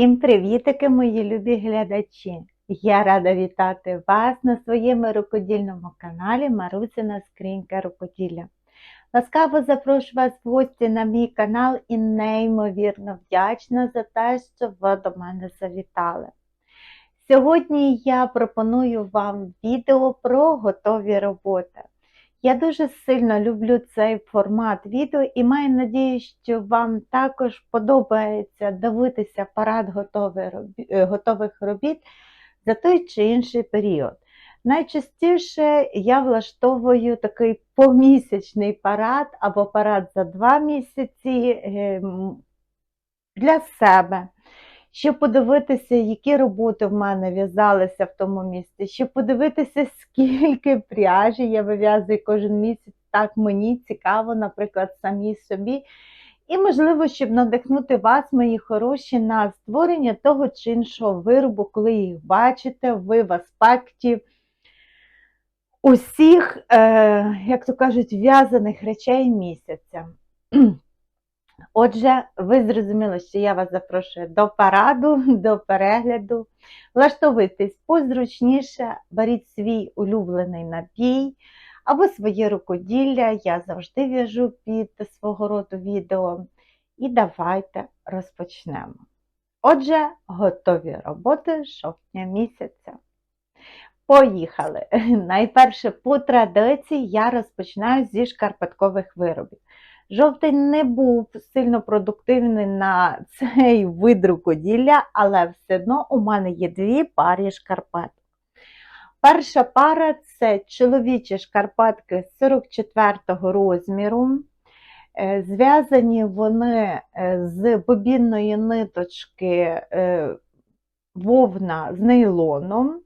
Усім привітики, мої любі глядачі! Я рада вітати вас на своєму рукодільному каналі Марусина Скринька Рукоділля. Ласкаво запрошую вас в гості на мій канал і неймовірно вдячна за те, що ви до мене завітали. Сьогодні я пропоную вам відео про готові роботи. Я дуже сильно люблю цей формат відео і маю надію, що вам також подобається дивитися парад е, готових робіт за той чи інший період. Найчастіше я влаштовую такий помісячний парад або парад за два місяці ем, для себе, щоб подивитися, які роботи в мене в'язалися в тому місці, щоб подивитися, скільки пряжі я вив'язую кожен місяць. Так мені цікаво, наприклад, самій собі. І, можливо, щоб надихнути вас, мої хороші, на створення того чи іншого виробу, коли їх бачите, ви в аспекті усіх, е, як то кажуть, в'язаних речей місяця. Отже, ви зрозуміли, що я вас запрошую до параду, до перегляду. Влаштовуйтесь позручніше, беріть свій улюблений напій або своє рукоділля. Я завжди в'яжу під свого роду відео. І давайте розпочнемо. Отже, готові роботи жовтня місяця. Поїхали! Найперше, по традиції, я розпочинаю зі шкарпеткових виробів. Жовтень не був сильно продуктивний на цей вид рукоділля, але все одно у мене є дві пари шкарпеток. Перша пара це чоловічі шкарпетки 44 розміру. Е, Зв'язані вони е, з бобінної ниточки е, вовна з нейлоном.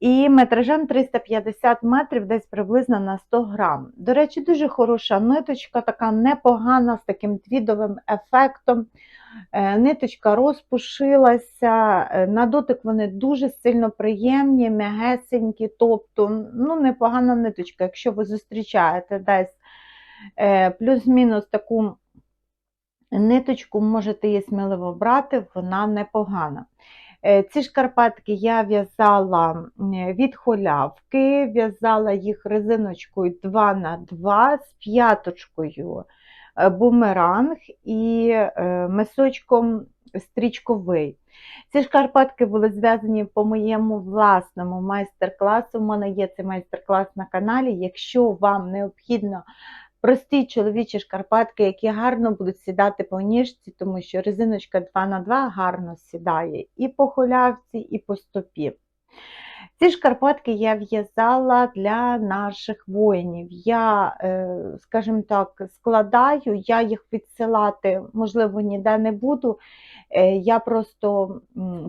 І метражем 350 метрів, десь приблизно на 100 грам. До речі, дуже хороша ниточка, така непогана, з таким твідовим ефектом. Е, Ниточка розпушилася, е, на дотик вони дуже сильно приємні, м'ягесенькі, тобто ну, непогана ниточка. Якщо ви зустрічаєте десь е, плюс-мінус таку ниточку, можете її сміливо брати, вона непогана. Е, Ці шкарпетки я в'язала від холявки, в'язала їх резиночкою 2х2 з п'яточкою е, бумеранг і е, мисочком стрічковий. Ці шкарпетки були зв'язані по моєму власному майстер-класу. У мене є цей майстер-клас на каналі. Якщо вам необхідно прості чоловічі шкарпетки, які гарно будуть сідати по ніжці, тому що резиночка 2х2 гарно сідає і по холявці, і по стопі. Ці шкарпетки я в'язала для наших воїнів. Я, е, скажімо так, складаю, я їх відсилати, можливо, ніде не буду. Е, Я просто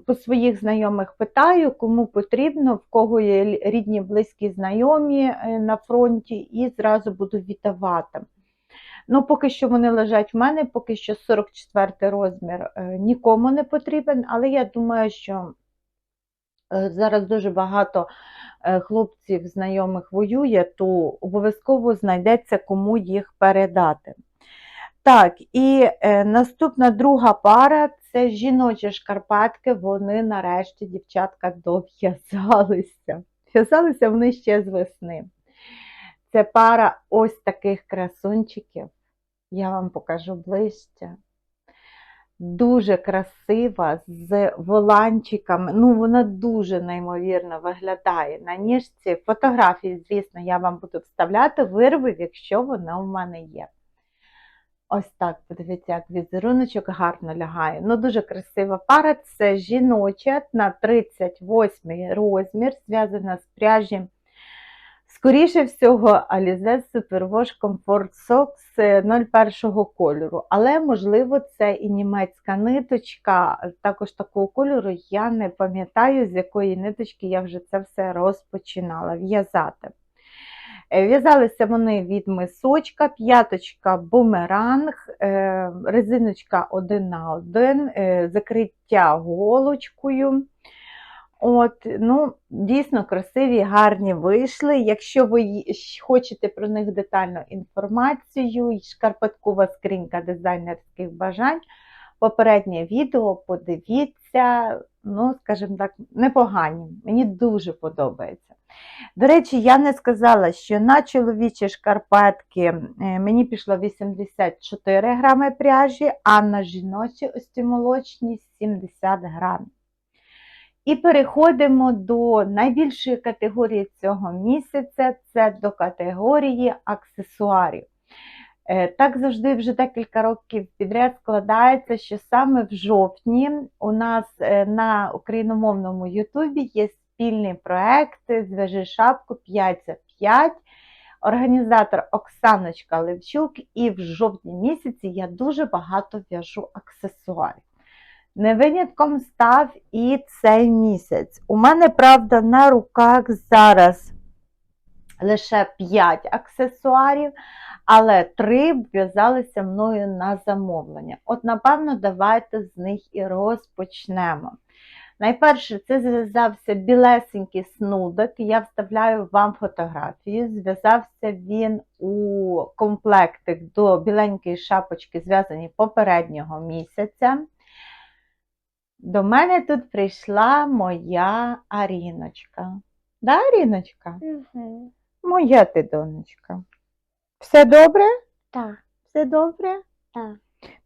по своїх знайомих питаю, кому потрібно, в кого є рідні, близькі знайомі е, на фронті, і зразу буду віддавати. Ну, поки що вони лежать в мене, поки що 44 розмір нікому не потрібен, але я думаю, що зараз дуже багато е, хлопців знайомих воює, то обов'язково знайдеться кому їх передати. Так, і е, наступна друга пара це жіночі шкарпетки. Вони нарешті, дівчатка, дов'язалися. В'язалися вони ще з весни. Це пара ось таких красунчиків. Я вам покажу ближче. Дуже красива, з воланчиками. Ну, вона дуже неймовірно виглядає на ніжці. Фотографії, звісно, я вам буду вставляти, вирвів, якщо вона у мене є. Ось так, подивіться, як візеруночок гарно лягає. Ну, дуже красива пара. Це жіноча на 38 розмір, зв'язана з пряжі Скоріше всього, Alize Superwash Comfort Socks е, 01 кольору, але можливо це і німецька ниточка, також такого кольору. Я не пам'ятаю, з якої ниточки я вже це все розпочинала в'язати. Е, В'язалися вони від мисочка, п'яточка бумеранг, е, резиночка 1 на 1, закриття голочкою. От, ну, дійсно красиві, гарні вийшли. Якщо ви хочете про них детальну інформацію, шкарпеткова скринька дизайнерських бажань, попереднє відео подивіться, ну, скажімо так, непогані. Мені дуже подобається. До речі, я не сказала, що на чоловічі шкарпетки мені пішло 84 грами пряжі, а на жіночі ось ці молочні 70 грамів. І переходимо до найбільшої категорії цього місяця це до категорії аксесуарів. Е, Так завжди вже декілька років підряд складається, що саме в жовтні у нас е, на україномовному Ютубі є спільний проект Зв'яжи шапку 5 за 5. Організатор Оксаночка Левчук, і в жовтні місяці я дуже багато в'яжу аксесуарів. Не винятком став і цей місяць. У мене, правда, на руках зараз лише 5 аксесуарів, але 3 в'язалися мною на замовлення. От, напевно, давайте з них і розпочнемо. Найперше, це зв'язався білесенький снудик. Я вставляю вам фотографію. Зв'язався він у комплектик до біленької шапочки, зв'язані попереднього місяця. До мене тут прийшла моя Аріночка. Да, Аріночка? Угу. Моя ти донечка. Все добре? Так, Все добре? так.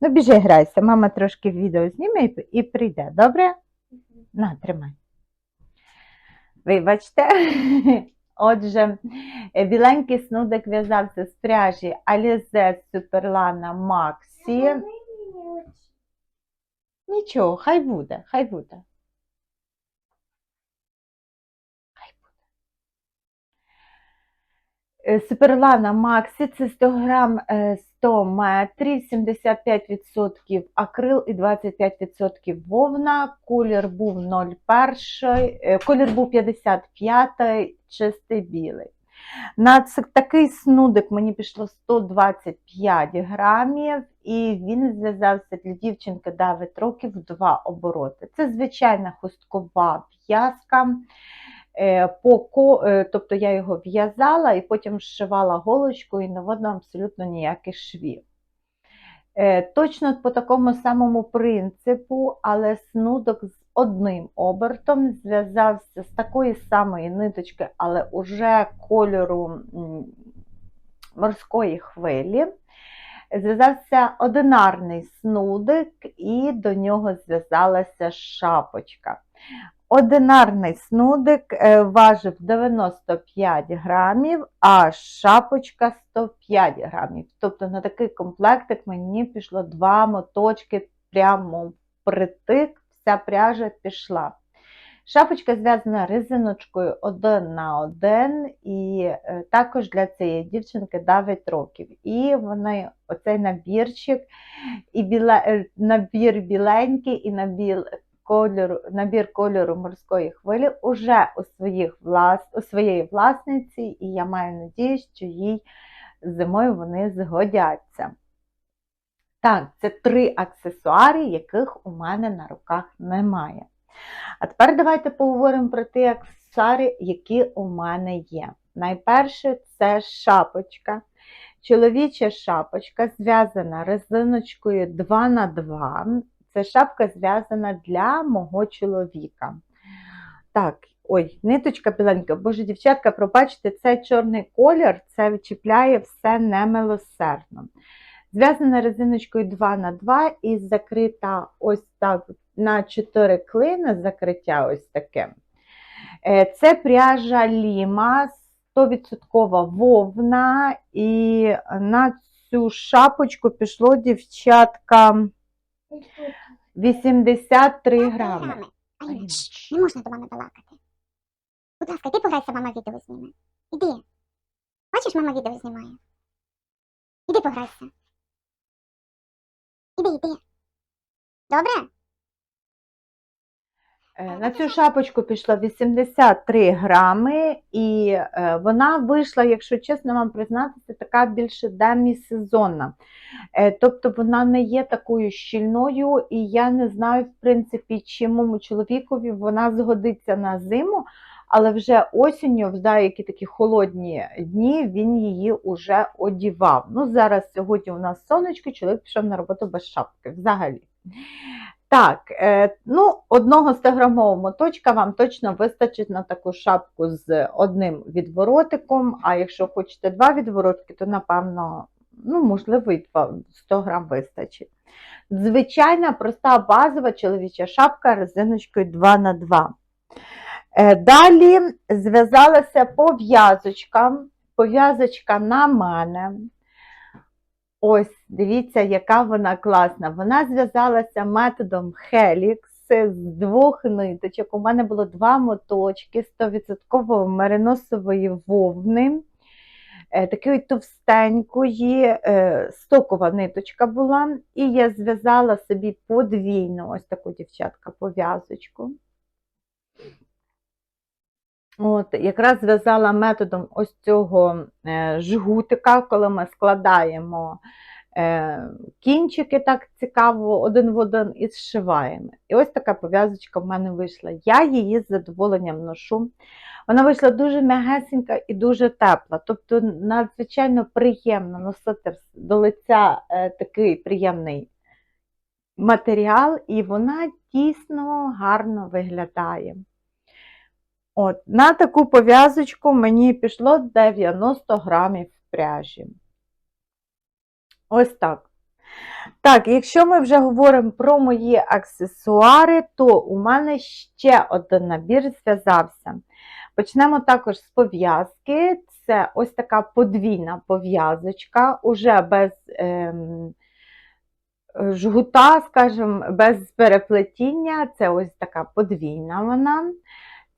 Ну, біжи грайся, мама трошки відео зніме і, прийде, добре? На, тримай. Вибачте. Отже, біленький снудик в'язався з пряжі Alize Superlana Maxi. Нічого, хай буде, хай буде. Хай буде. Е, Суперлана Максі це 100 грам е, 100 метрів, 75% акрил і 25% вовна. Колір був 01, е, колір був 55, чистий білий. На такий снудик мені пішло 125 грамів, і він зв'язався для дівчинки 9 років в два обороти. Це звичайна хусткова в'язка. Е, по е, Тобто я його в'язала і потім зшивала голочкою і не видно абсолютно ніяких швів. Е, Точно по такому самому принципу, але снудок з одним обертом зв'язався з такої самої ниточки, але уже кольору морської хвилі. Зв'язався одинарний снудик, і до нього зв'язалася шапочка. Одинарний снудик е, важив 95 грамів, а шапочка 105 грамів. Тобто на такий комплектик мені пішло два моточки прямо притик, вся пряжа пішла. Шапочка зв'язана резиночкою один на один, і е, також для цієї дівчинки 9 років. І вона оцей набірчик, і біле, набір біленький, і набір кольору, набір кольору морської хвилі уже у, своїх влас, у своєї власниці, і я маю надію, що їй зимою вони згодяться. Так, це три аксесуари, яких у мене на руках немає. А тепер давайте поговоримо про ті аксесуари, які у мене є. Найперше це шапочка. Чоловіча шапочка зв'язана резиночкою 2х2. Це шапка зв'язана для мого чоловіка. Так, ой, ниточка біленька. Боже, дівчатка, пробачте, цей чорний колір це відчіпляє все немилосердно. Зв'язана резиночкою 2х2 і закрита ось так на 4 клини закриття ось таке. Е, Це пряжа Ліма, 100% вовна, і на цю шапочку пішло дівчатка 83 грами. Аліна, не можна до мами балакати. Будь ласка, йди пограйся, мама відео зніме. Іди. Бачиш, мама відео знімає. Іди пограйся. Іди, іди. Добре? Е, На цю шапочку пішло 83 грами, і е, вона вийшла, якщо чесно вам признатися, така більше демісезонна. Е, Тобто вона не є такою щільною, і я не знаю, в принципі, чи моєму чоловікові вона згодиться на зиму, але вже осінню, в деякі такі холодні дні, він її вже одівав. Ну, зараз сьогодні у нас сонечко, чоловік пішов на роботу без шапки взагалі. Так, е, ну, одного 100-грамового моточка вам точно вистачить на таку шапку з одним відворотиком, а якщо хочете два відворотки, то напевно, ну, можливо, і 100 грам вистачить. Звичайна проста базова чоловіча шапка резиночкою 2х2. Е, Далі зв'язалася пов'язочка. Пов'язочка на мене. Ось, дивіться, яка вона класна. Вона зв'язалася методом Helix з двох ниточок. У мене було два моточки 100% мериносової вовни. Е, Такої товстенької, е, стокова ниточка була. І я зв'язала собі подвійну ось таку дівчатка пов'язочку. От, якраз зв'язала методом ось цього е, жгутика, коли ми складаємо е, кінчики так цікаво один в один і зшиваємо. І ось така пов'язочка в мене вийшла. Я її з задоволенням ношу. Вона вийшла дуже м'ягесенька і дуже тепла. Тобто надзвичайно приємно носити до лиця е, такий приємний матеріал, і вона дійсно гарно виглядає. От, на таку пов'язочку мені пішло 90 грамів пряжі. Ось так. Так, якщо ми вже говоримо про мої аксесуари, то у мене ще один набір зв'язався. Почнемо також з пов'язки. Це ось така подвійна пов'язочка, уже без ем, жгута, скажімо, без переплетіння. Це ось така подвійна вона.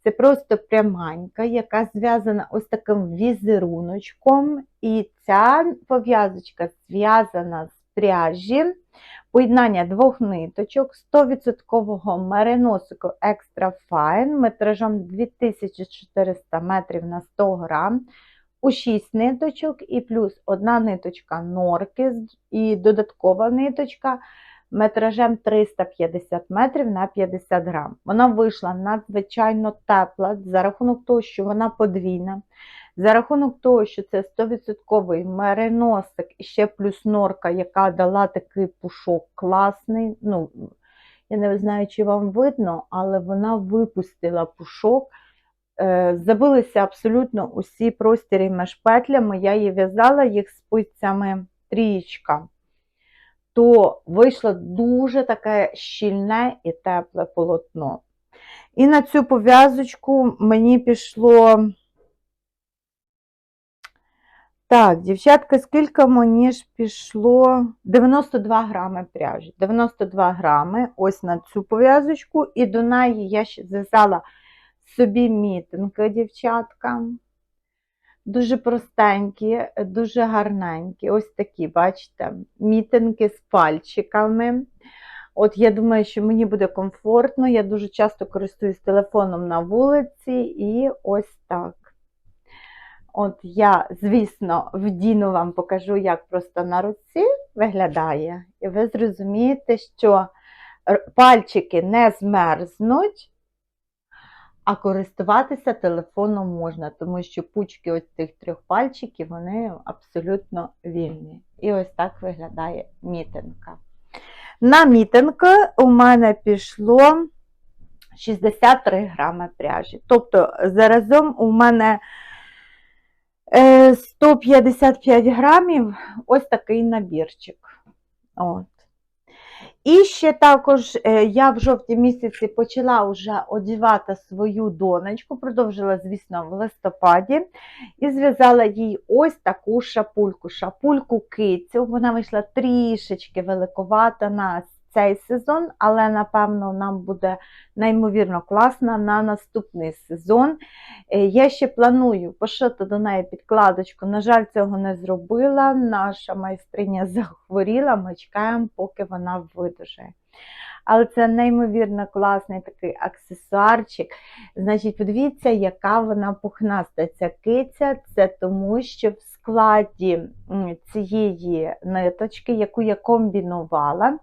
Це просто пряманька, яка зв'язана ось таким візеруночком. І ця пов'язочка зв'язана з пряжі, поєднання двох ниточок, 100% мериносику Extra Fine метражом 2400 метрів на 100 грам, у 6 ниточок і плюс одна ниточка норки і додаткова ниточка метражем 350 метрів на 50 грам. Вона вийшла надзвичайно тепла за рахунок того, що вона подвійна, за рахунок того, що це 100% мериносик і ще плюс норка, яка дала такий пушок класний. Ну, я не знаю, чи вам видно, але вона випустила пушок. Е, Забилися абсолютно усі простірі між петлями. Я її в'язала їх спицями трієчка то вийшло дуже таке щільне і тепле полотно. І на цю пов'язочку мені пішло. Так, дівчатка, скільки мені ж пішло? 92 грами пряжі. 92 грами ось на цю пов'язочку, і до неї я ще зв'язала собі мітинки, дівчатка. Дуже простенькі, дуже гарненькі. Ось такі, бачите, мітинки з пальчиками. От я думаю, що мені буде комфортно. Я дуже часто користуюсь телефоном на вулиці, і ось так. От я, звісно, вдіну вам покажу, як просто на руці виглядає. І ви зрозумієте, що пальчики не змерзнуть. А користуватися телефоном можна, тому що пучки ось цих трьох пальчиків вони абсолютно вільні. І ось так виглядає мітинка. На мітинку у мене пішло 63 грами пряжі. Тобто, заразом у мене 155 грамів ось такий набірчик. От. І ще також е, я в жовтні місяці почала вже одівати свою донечку, продовжила, звісно, в листопаді, і зв'язала їй ось таку шапульку. Шапульку кицю. Вона вийшла трішечки великовата на цей сезон, але напевно нам буде неймовірно класно на наступний сезон. Е, Я ще планую пошити до неї підкладочку. На жаль, цього не зробила. Наша майстриня захворіла. Ми чекаємо, поки вона видужає. Але це неймовірно класний такий аксесуарчик. Значить, подивіться, яка вона пухнаста. Ця киця, це тому, що в складі цієї ниточки, яку я комбінувала,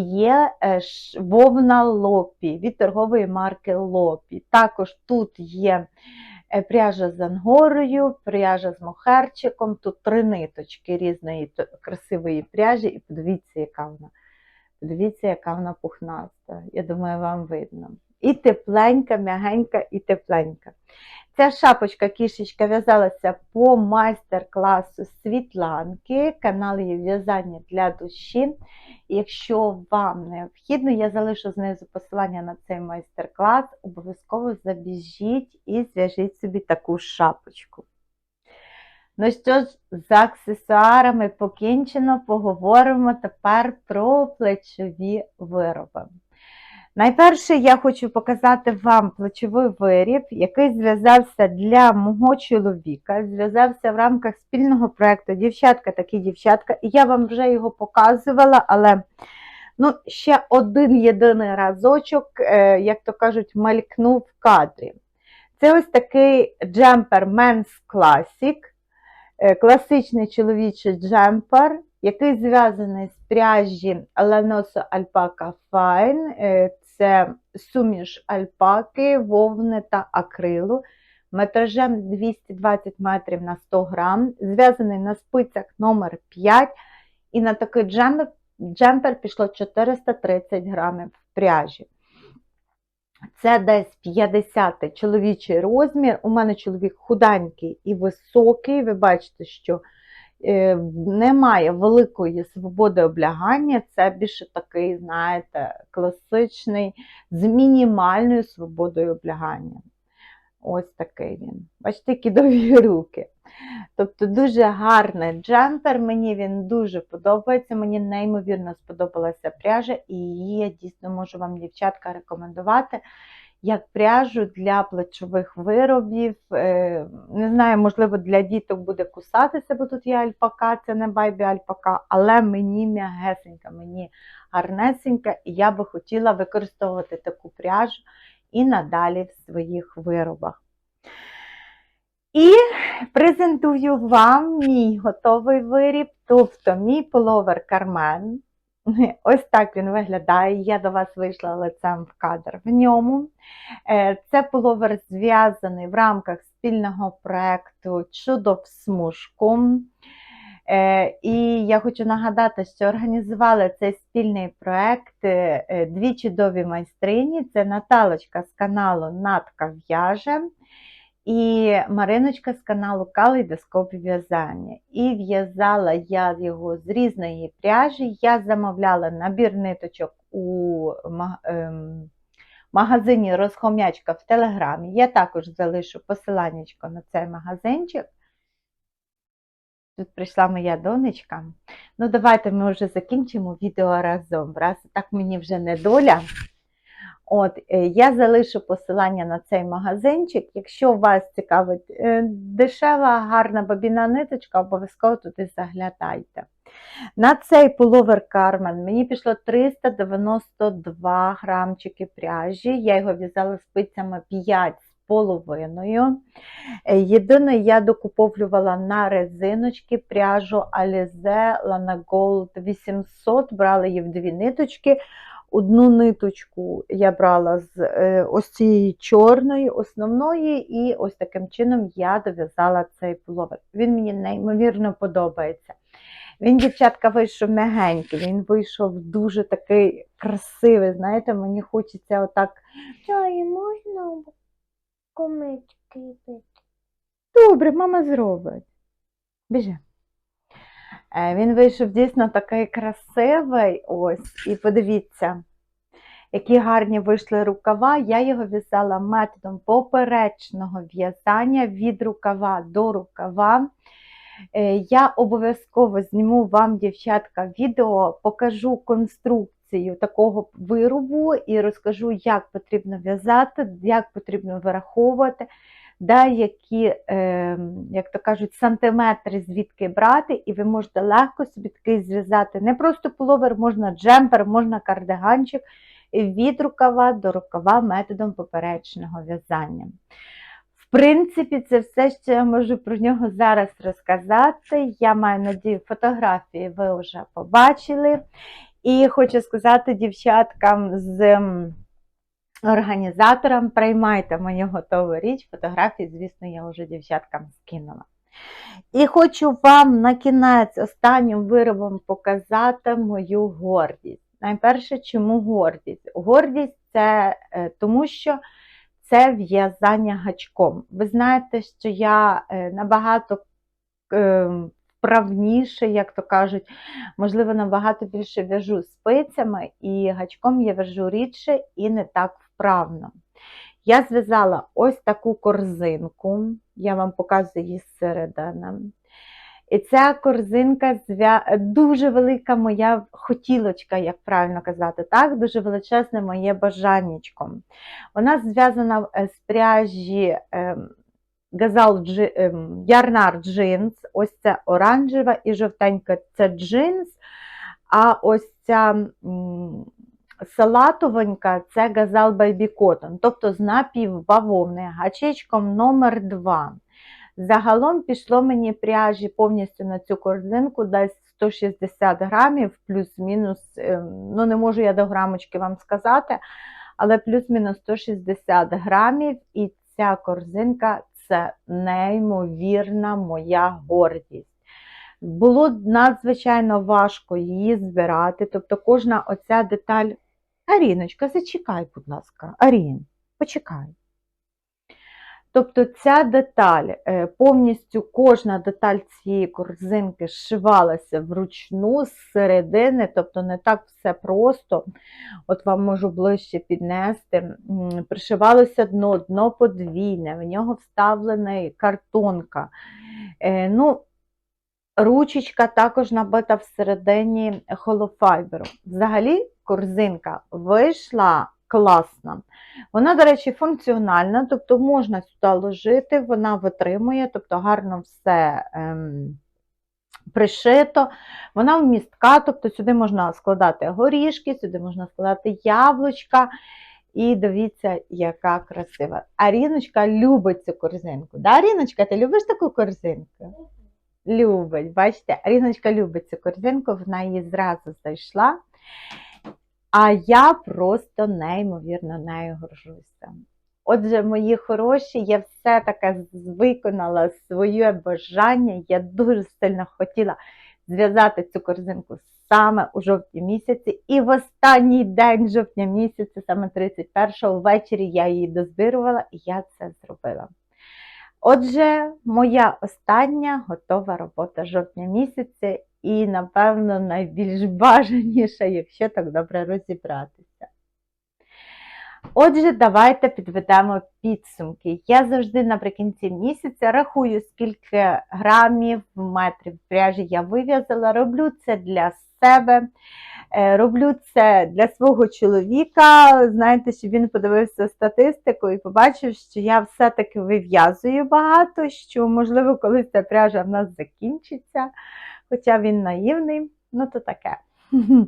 є е, вовна лопі від торгової марки Лопі. Також тут є е, пряжа з ангорою, пряжа з мохерчиком, тут три ниточки різної красивої пряжі, і подивіться, яка вона. Подивіться, яка вона пухнаста. Я думаю, вам видно. І тепленька, м'ягенька, і тепленька. Ця шапочка кішечка в'язалася по майстер-класу Світланки, канал її в'язання для душі. Якщо вам необхідно, я залишу знизу посилання на цей майстер-клас. Обов'язково забіжіть і зв'яжіть собі таку шапочку. Ну що ж, з аксесуарами покінчено, поговоримо тепер про плечові вироби. Найперше я хочу показати вам плечовий виріб, який зв'язався для мого чоловіка, зв'язався в рамках спільного проєкту Дівчатка такі дівчатка, і я вам вже його показувала, але ну, ще один єдиний разочок, е, як то кажуть, мелькнув в кадрі. Це ось такий джемпер Men's Classic, е, класичний чоловічий джемпер, який зв'язаний з пряжі Lanoso Alpaca Fine. Це суміш альпаки, вовни та акрилу. Метражем 220 метрів на 100 грам, зв'язаний на спицях номер 5 і на такий джемпер, джемпер пішло 430 грамів пряжі. Це десь 50 чоловічий розмір. У мене чоловік худенький і високий. Ви бачите, що немає великої свободи облягання. Це більше такий, знаєте, класичний з мінімальною свободою облягання. Ось такий він. Бачите, які довгі руки. Тобто дуже гарний джемпер, мені він дуже подобається. Мені неймовірно сподобалася пряжа, і її я дійсно можу вам, дівчатка, рекомендувати як пряжу для плечових виробів. Е, Не знаю, можливо, для діток буде кусатися, бо тут є альпака, це не байбі альпака, але мені м'ягесенька, мені гарнесенька, і я би хотіла використовувати таку пряжу і надалі в своїх виробах. І презентую вам мій готовий виріб, тобто мій половер Кармен. Ось так він виглядає. Я до вас вийшла лицем в кадр в ньому. Е, Це пуловер зв'язаний в рамках спільного проєкту Чудо в смужку. Е, І я хочу нагадати, що організували цей спільний проєкт е, дві чудові майстрині. Це Наталочка з каналу Натка в'яже і Мариночка з каналу Калейдоскоп в'язання. І в'язала я його з різної пряжі. Я замовляла набір ниточок у ем, магазині Розхом'ячка в Телеграмі. Я також залишу посиланнячко на цей магазинчик. Тут прийшла моя донечка. Ну, давайте ми вже закінчимо відео разом. Раз так мені вже не доля. От, е, я залишу посилання на цей магазинчик. Якщо вас цікавить е, дешева, гарна бабіна ниточка, обов'язково туди заглядайте. На цей пуловер Кармен мені пішло 392 грамчики пряжі. Я його в'язала спицями 5 з половиною. Е, Єдине, я докуповлювала на резиночки пряжу Alize Lana Gold 800, брала її в дві ниточки. Одну ниточку я брала з е, ось цієї чорної, основної, і ось таким чином я дов'язала цей пуловер. Він мені неймовірно подобається. Він, дівчатка, вийшов м'ягенький, він вийшов дуже такий красивий. Знаєте, мені хочеться отак. Чай можна комички пити? Добре, мама зробить. Біжи. Е, Він вийшов дійсно такий красивий. Ось, і подивіться, які гарні вийшли рукава. Я його в'язала методом поперечного в'язання від рукава до рукава. Е, Я обов'язково зніму вам, дівчатка, відео, покажу конструкцію такого виробу і розкажу, як потрібно в'язати, як потрібно вираховувати, да, які, е, як то кажуть, сантиметри звідки брати, і ви можете легко собі такий зв'язати не просто пуловер, можна джемпер, можна кардиганчик від рукава до рукава методом поперечного в'язання. В принципі, це все, що я можу про нього зараз розказати. Я маю надію, фотографії ви вже побачили. І хочу сказати дівчаткам з організаторам, приймайте мою готову річ. Фотографії, звісно, я вже дівчаткам скинула. І хочу вам на кінець останнім виробом показати мою гордість. Найперше, чому гордість? Гордість це е, тому, що це в'язання гачком. Ви знаєте, що я е, набагато е, вправніше, як то кажуть, можливо, набагато більше в'яжу спицями, і гачком я в'яжу рідше і не так вправно. Я зв'язала ось таку корзинку, я вам показую її зсередини. І ця корзинка дуже велика моя хотілочка, як правильно казати, так? дуже величезне моє бажаннячко. Вона зв'язана е, з пряжі ем, Газал ем, Ярнар джинс. Ось це оранжева і жовтенька це джинс. А ось ця салатовенька це газал Baby тобто з напівбавовни, гачечком номер 2. Загалом пішло мені пряжі повністю на цю корзинку десь 160 грамів, плюс-мінус, ем, ну не можу я до грамочки вам сказати, але плюс-мінус 160 грамів, і ця корзинка це неймовірна моя гордість. Було надзвичайно важко її збирати, тобто кожна оця деталь. Аріночка, зачекай, будь ласка, Арін, почекай. Тобто ця деталь, е, повністю кожна деталь цієї корзинки зшивалася вручну з середини, тобто не так все просто. От вам можу ближче піднести. Пришивалося дно, дно подвійне, в нього вставлена картонка. Е, Ну, Ручечка також набита всередині холофайберу. Взагалі, корзинка вийшла класна. Вона, до речі, функціональна, тобто можна сюди ложити, вона витримує, тобто гарно все ем, пришито. Вона вмістка, тобто сюди можна складати горішки, сюди можна складати яблучка. І дивіться, яка красива. Аріночка любить цю корзинку. Да, Аріночка, ти любиш таку корзинку? Любить, бачите, Аріночка любить цю корзинку, вона її зразу знайшла. А я просто неймовірно нею горжуся. Отже, мої хороші, я все-таки виконала своє бажання. Я дуже сильно хотіла зв'язати цю корзинку саме у жовтні місяці. І в останній день жовтня місяця, саме 31-го ввечері, я її дозбирувала і я це зробила. Отже, моя остання готова робота жовтня місяця і, напевно, найбільш бажаніша, якщо так добре розібратися. Отже, давайте підведемо підсумки. Я завжди наприкінці місяця рахую, скільки грамів, метрів пряжі я вив'язала. Роблю це для себе. Е, Роблю це для свого чоловіка. Знаєте, щоб він подивився статистику і побачив, що я все-таки вив'язую багато, що, можливо, колись ця пряжа в нас закінчиться. Хоча він наївний, ну то таке.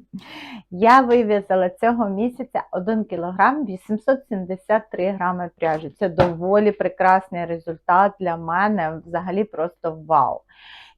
Я вив'язала цього місяця 1 кг 873 грами пряжі. Це доволі прекрасний результат для мене, взагалі просто вау.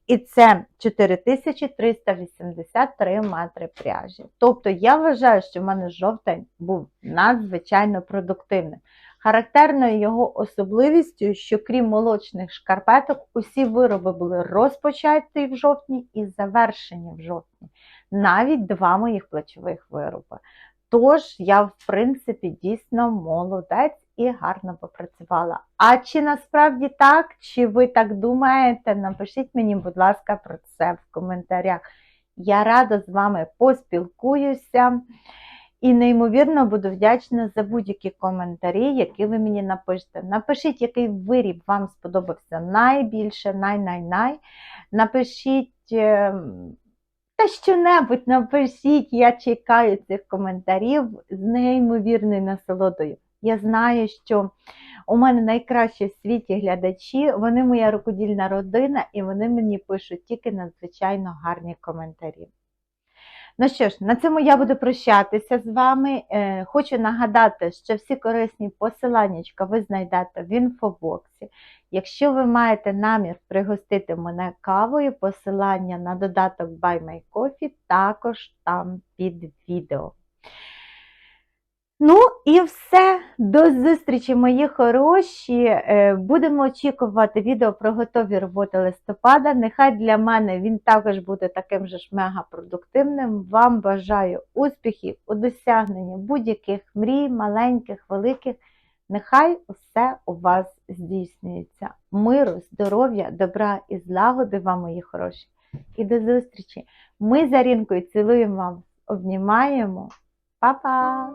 І це 4383 метри пряжі. Тобто я вважаю, що в мене жовтень був надзвичайно продуктивним. Характерною його особливістю, що крім молочних шкарпеток, усі вироби були розпочаті в жовтні і завершені в жовтні. Навіть два моїх плечових вироби. Тож я, в принципі, дійсно молодець і гарно попрацювала. А чи насправді так, чи ви так думаєте? Напишіть мені, будь ласка, про це в коментарях. Я рада з вами поспілкуюся. І неймовірно буду вдячна за будь-які коментарі, які ви мені напишете. Напишіть, який виріб вам сподобався найбільше, най-най-най. Напишіть, ем, Та що-небудь напишіть, я чекаю цих коментарів з неймовірною насолодою. Я знаю, що у мене найкращі в світі глядачі, вони моя рукодільна родина, і вони мені пишуть тільки надзвичайно гарні коментарі. Ну що ж, на цьому я буду прощатися з вами. Е, Хочу нагадати, що всі корисні посилання ви знайдете в інфобоксі. Якщо ви маєте намір пригостити мене кавою, посилання на додаток Buy My Coffee також там під відео. Ну і все. До зустрічі, мої хороші. Е, Будемо очікувати відео про готові роботи листопада. Нехай для мене він також буде таким же ж мегапродуктивним. Вам бажаю успіхів у досягненні будь-яких мрій, маленьких, великих. Нехай усе у вас здійснюється. Миру, здоров'я, добра і злагоди вам, мої хороші. І до зустрічі. Ми за Рінкою цілуємо вам, обнімаємо. Па-па!